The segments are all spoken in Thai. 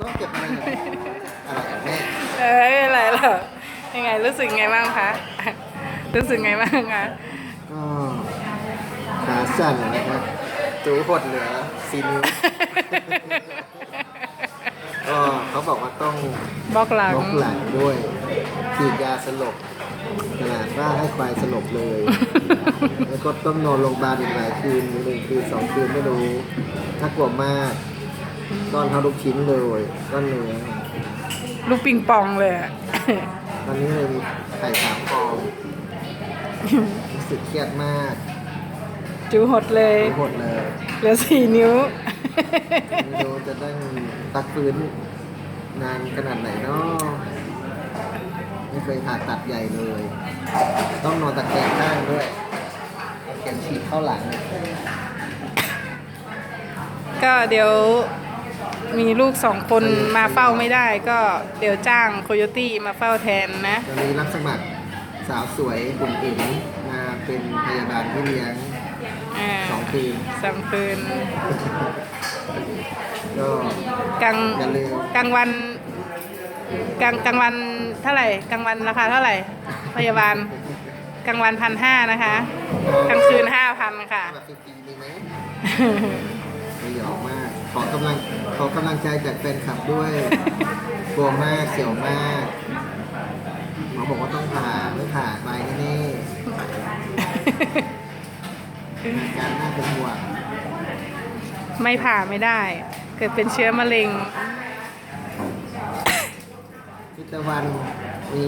ต้องเก็บอะไรเนี่ยอะไรอะแม่เอ้ยอะไรหรอกยังไงรู้สึกไงบ้างคะ รู้สึกไงบ้างคะ ก็ขาสั่นนะครับจูหดเหลือซีนิ้วก็เขาบอกว่าต้องบล็อกหลังลกหลังด้วยฉีดยาสลบขนาดว่าให้ควายสลบเลย แล้วก็ต้องนอนโรงพยาบาลอีกหลายคืนหนึ่งคืนสองคืนไม่รู้น่ากลัวมาก ก้อนเท่าลูกชิ้นเลยก้อนเนื้อลูกปิงปองเลยอะ ตอนนี้เลยมีไข่สามฟองรู้สึกเครียดมากจูหดเลยทั้งหมดเลยเหลือสี่นิ้ว ไม่รู้จะต้องตักฟื้นนานขนาดไหนเนาะไม่เคยผ่าตัดใหญ่เลย ต้องนอนตะแคงข้างด้วยเข็มฉีดเข้าหลัง ก็เดี๋ยว มีลูกสองคนมาเฝ้าไม่ได้ก็เดี๋ยวจ้างโคโยตี้มาเฝ้าแทนนะ ตอนนี้รับสมัครสาวสวยบุ๋มอิ๋มมาเป็นพยาบาลที่เลี้ยงอ่าสองคืนสองคืนก็ กลางอย่าลืม กลางวันกลางกลางวันเท่าไหร่กลางวันราคาเท่าไหร่ พยาบาลกลางวันพันห้านะคะกลางคืนห้าพันค่ะแบบฟรีๆมีไหมไม่หยอกมากข อกำลังขอกำลังใจจากแฟนคลับด้วยกลัวมากเสียวมากหมอบอกว่าต้องผ่าไม่ผ่าไปแน่ๆอาการน่าเป็นห่วงไม่ผ่าไม่ได้ เกิดเป็นเชื้อมะเร็งพิตวันมี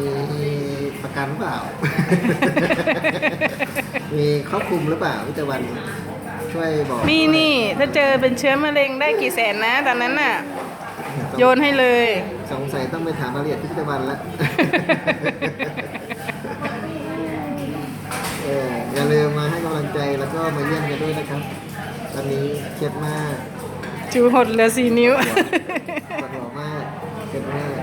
ประกันหรือเปล่า มีครอบคลุมหรือเปล่าพิตวัน ช่วยบอกมีนี่ถ้าเจอเป็นเชื้อมะเร็งได้กี่แสนนะ ตอนนั้นน่ะ โยนให้เลย สงสัยต้องไปถามรายละเอียดพิตวันละเอออย่าลืมมาให้กำลังใจแล้วก็มาเยี่ยมกันด้วยนะครับ ตอนนี้เครียดมาก จูหดเหลือสี่นิ้ว ปวดหัวมากเครียดมาก